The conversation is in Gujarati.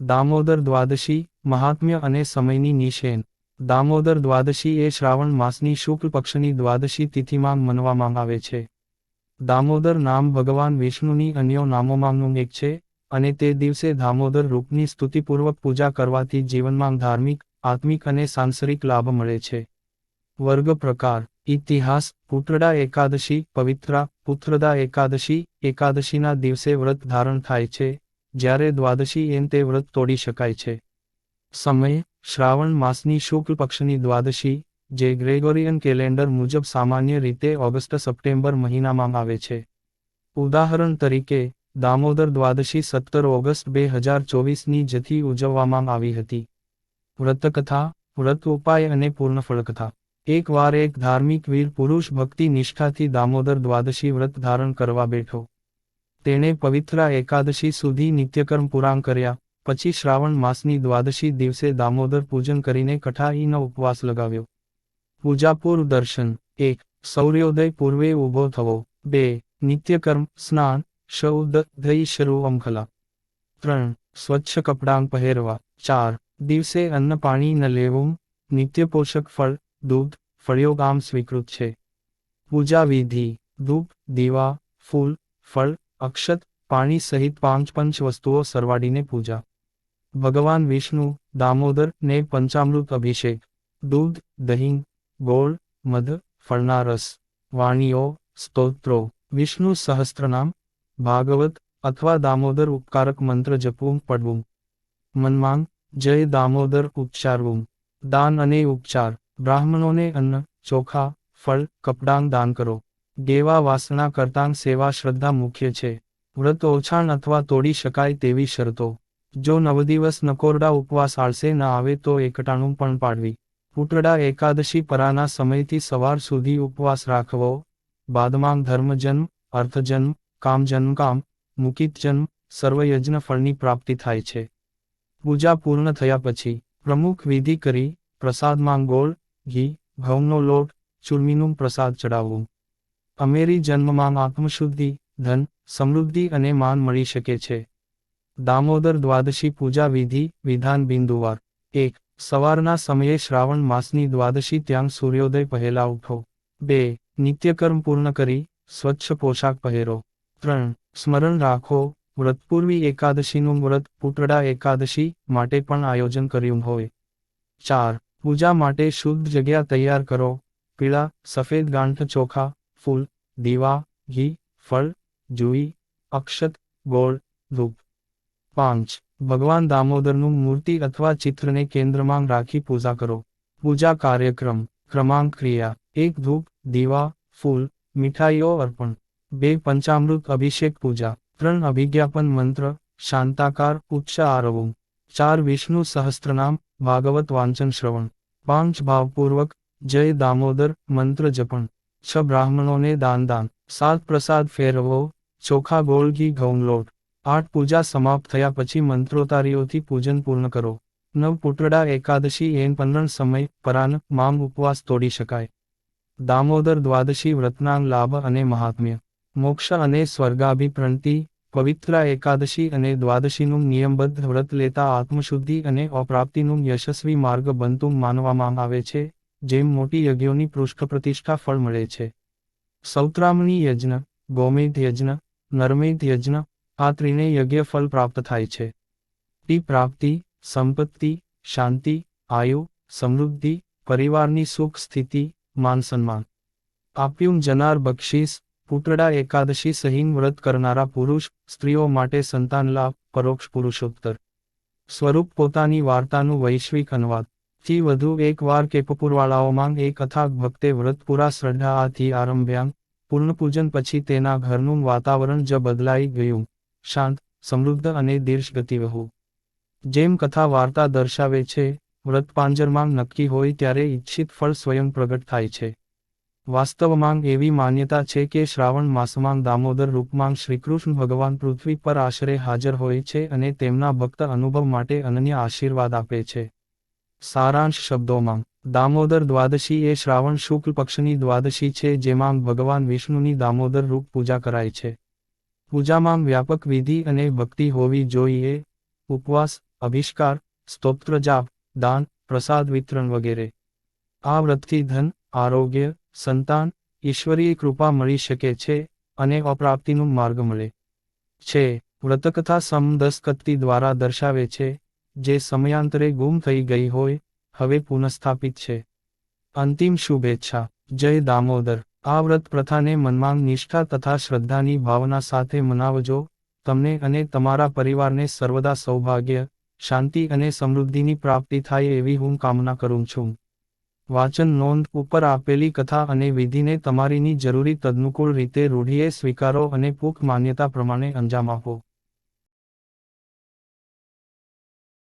દામોદર દ્વાદશી, મહાત્મ્ય અને સમયની નિશેન. દામોદર દ્વાદશી એ શ્રાવણ માસની શુક્લ પક્ષની દ્વાદશી તિથિમાં મનવામાં આવે છે. દામોદર નામ ભગવાન વિષ્ણુની અન્ય નામોમાંનું એક છે અને તે દિવસે દામોદર રૂપની સ્તુતિપૂર્વક પૂજા કરવાથી જીવનમાં ધાર્મિક, આત્મિક અને સાંસારિક લાભ મળે છે. વર્ગ પ્રકાર. ઇતિહાસ. પુત્રડા એકાદશી, પવિત્રા. પુત્રદા એકાદશી. એકાદશીના દિવસે વ્રત ધારણ થાય છે. જ્યારે દ્વાદશી એમ તે વ્રત તોડી શકાય છે. સમય શ્રાવણ માસની શુક્લ પક્ષની દ્વાદશી, જે ગ્રેગોરિયન કેલેન્ડર મુજબ સામાન્ય રીતે ઓગસ્ટ સપ્ટેમ્બર મહિનામાં આવે છે. ઉદાહરણ તરીકે, દામોદર દ્વાદશી સત્તર ઓગસ્ટ બે હજાર ચોવીસની જથી ઉજવવામાં આવી હતી. વ્રતકથા, વ્રત ઉપાય અને પૂર્ણફળકથા. એકવાર એક ધાર્મિક વીર પુરુષ ભક્તિ નિષ્ઠાથી દામોદર દ્વાદશી વ્રત ધારણ કરવા બેઠો. તેણે પવિત્રા એકાદશી સુધી નિત્યકર્મ પુરાણ કર્યા. પછી શ્રાવણ માસની દ્વાદશી દિવસે દામોદર પૂજન કરીને કઠાઈનો ઉપવાસ લગાવ્યો. પૂજાપૂર્વ દર્શન. એક, સૌર્યોદય પૂર્વે ઊભો થવો. બે, નિત્યકર્મ, સ્નાન અમખલા. ત્રણ, સ્વચ્છ કપડાં પહેરવા. ચાર, દિવસે અન્ન પાણી ન લેવું. નિત્ય પોષક ફળ, દૂધ ફળિયો ગામ સ્વીકૃત છે. પૂજા વિધિ. ધૂપ, દીવા, ફૂલ, ફળ અક્ષત, પાણી સહિત પાંચ પંચ વસ્તુઓ સરવાડીને પૂજા. ભગવાન વિષ્ણુ, દામોદર ને પંચામૃત અભિષેક. દૂધ, દહીં, ગોળ, મધ, ફળના રસ. વાણીઓ, સ્તોત્રો. વિષ્ણુ સહસ્ત્રનામ ભાગવત અથવા દામોદર ઉપકારક મંત્ર જપવું, પડવું. મનમાંગ, જય દામોદર ઉચ્ચારવું દાન અને ઉપચાર. બ્રાહ્મણોને અન્ન, ચોખા, ફળ, કપડાં દાન કરો. દેવા વાસણા કરતાં સેવા શ્રદ્ધા મુખ્ય છે. વ્રત ઓછાણ અથવા તોડી શકાય તેવી શરતો. જો નવદિવસ નકોરડા ઉપવાસ આળસે ન આવે તો એકટાણું પણ પાડવી પુટડા એકાદશી પરાના સમયથી સવાર સુધી ઉપવાસ રાખવો. બાદમાં ધર્મજન્મ અર્થજન્મ કામજન્મ કામ મુકિતજન્મ સર્વયજ્ઞ ફળની પ્રાપ્તિ થાય છે. પૂજા પૂર્ણ થયા પછી, પ્રમુખ વિધિ કરી, પ્રસાદમાં ગોળ, ઘી, ઘઉંનો લોટ, ચૂરમીનું પ્રસાદ ચડાવવું. અમેરી જન્મમાં આત્મશુદ્ધિ, ધન, સમૃદ્ધિ અને માન મળી શકે છે. દામોદર દ્વાદશી પૂજા વિધિ, વિધાન બિંદુવાર. એક, સવારના સમયે શ્રાવણ માસની દ્વાદશી ત્યાં સૂર્યોદય પહેલા ઉઠો. બે, નિત્યકર્મ પૂર્ણ કરી, સ્વચ્છ પોશાક પહેરો. ત્રણ, સ્મરણ રાખો વ્રતપૂર્વી એકાદશીનું વ્રત પૂટડા એકાદશી માટે પણ આયોજન કર્યું હોય. ચાર, પૂજા માટે શુદ્ધ જગ્યા તૈયાર કરો. પીળા, સફેદ ગાંઠ ચોખા ફૂલ દીવા ઘી ફળ જુઈ અક્ષત ગોળ ધૂપ પાંચ ભગવાન દામોદરનું મૂર્તિ અથવા ચિત્રને કેન્દ્રમાં રાખી પૂજા કરો. પૂજા કાર્યક્રમ, ક્રમાંક ક્રિયા, એક ધૂપ, દીવા, ફૂલ, મીઠાઈઓ અર્પણ. બે, પંચામૃત અભિષેક પૂજા. ત્રણ, અભિજ્ઞાપન મંત્ર, શાંતાકાર, ઉચ્ચ આરવું ચાર, વિષ્ણુ સહસ્ત્રનામ ભાગવત વાંચન શ્રવણ. પાંચ, ભાવપૂર્વક, જય દામોદર, મંત્ર જપણ. છ બ્રાહ્મણોને દાન દાન. સાત પ્રસાદ ફેરવો, ચોખા, ગોળ, ઘી આઠ પૂજા સમાપ્ત થયા પછી મંત્રોતારીઓથી પૂજન પૂર્ણ કરો. નવ પુટડા એકાદશી, એન પંદરણ સમય, પરાન, મામ ઉપવાસ તોડી શકાય. દામોદર દ્વાદશી વ્રતનાંગ લાભ અને મહાત્મ્ય. મોક્ષ અને સ્વર્ગાભિપ્રણતિ પવિત્રા એકાદશી અને દ્વાદશીનું નિયમબદ્ધ વ્રત લેતા આત્મશુદ્ધિ અને અપ્રાપ્તિનું યશસ્વી માર્ગ બનતું માનવામાં આવે છે. જેમ મોટી યજ્ઞોની પૃષ્ઠ પ્રતિષ્ઠા ફળ મળે છે. સૌત્રામણી યજ્ઞ, ગોમેધ યજ્ઞ, નર્મેધ યજ્ઞ, આ ત્રણેય યજ્ઞ ફળ પ્રાપ્ત થાય છે. તી પ્રાપ્તિ, સંપત્તિ, શાંતિ, આયુ, સમૃદ્ધિ, પરિવારની સુખ, સ્થિતિ, માન સન્માન. આપ્યું જનાર બક્ષીસ પુટડા એકાદશી સહીન વ્રત કરનારા પુરુષ, સ્ત્રીઓ માટે સંતાન લાભ, પરોક્ષ પુરુષોત્તર. સ્વરૂપ પોતાની વાર્તાનું વૈશ્વિક અનુવાદ. થી વધુ એક વાર કેપપુરવાળાઓમાં એક અથાગ ભક્તે વ્રત પૂરા શ્રદ્ધાથી આરંભ્યાં. પૂર્ણપૂજન પછી તેના ઘરનું વાતાવરણ જ બદલાઈ ગયું. શાંત, સમૃદ્ધ અને દીર્ઘ ગતિવહુ. જેમ કથા વાર્તા દર્શાવે છે, વ્રત પાંજરમાં નક્કી હોય ત્યારે ઈચ્છિત ફળ સ્વયં પ્રગટ થાય છે. વાસ્તવમાં એવી માન્યતા છે કે શ્રાવણ માસમાં દામોદર રૂપમાં શ્રીકૃષ્ણ ભગવાન પૃથ્વી પર આશરે હાજર હોય છે અને તેમના ભક્ત અનુભવ માટે અનન્ય આશીર્વાદ આપે છે. સારાંશ શબ્દોમાં, દામોદર દ્વાદશી એ શ્રાવણ શુક્લ પક્ષની દ્વાદશી છે, જેમાં ભગવાન વિષ્ણુની દામોદર રૂપ પૂજા કરાય છે. પૂજામાં વ્યાપક વિધિ અને ભક્તિ હોવી જોઈએ. ઉપવાસ, અભિષ્કાર, સ્તોત્ર જાપ, દાન, પ્રસાદ વિતરણ વગેરે. આ વ્રતથી ધન, આરોગ્ય, સંતાન, ઈશ્વરીય કૃપા મળી શકે છે અને અપ્રાપ્તિનું માર્ગ મળે છે. વ્રતકથા સમ દસકત્તી દ્વારા દર્શાવે છે જે સમયાંતરે ગુમ થઈ ગઈ હોય, હવે પુનઃસ્થાપિત છે. અંતિમ શુભેચ્છા. જય દામોદર. આ વ્રત પ્રથાને મનમાં નિષ્ઠા તથા શ્રદ્ધાની ભાવના સાથે મનાવજો. તમને અને તમારા પરિવારને સર્વદા સૌભાગ્ય, શાંતિ અને સમૃદ્ધિની પ્રાપ્તિ થાય એવી હું કામના કરું છું. વાચન નોંધ ઉપર આપેલી કથા અને વિધિને તમારીની જરૂરી તદનુકૂળ રીતે રૂઢિએ સ્વીકારો અને પુખ માન્યતા પ્રમાણે અંજામ આપો.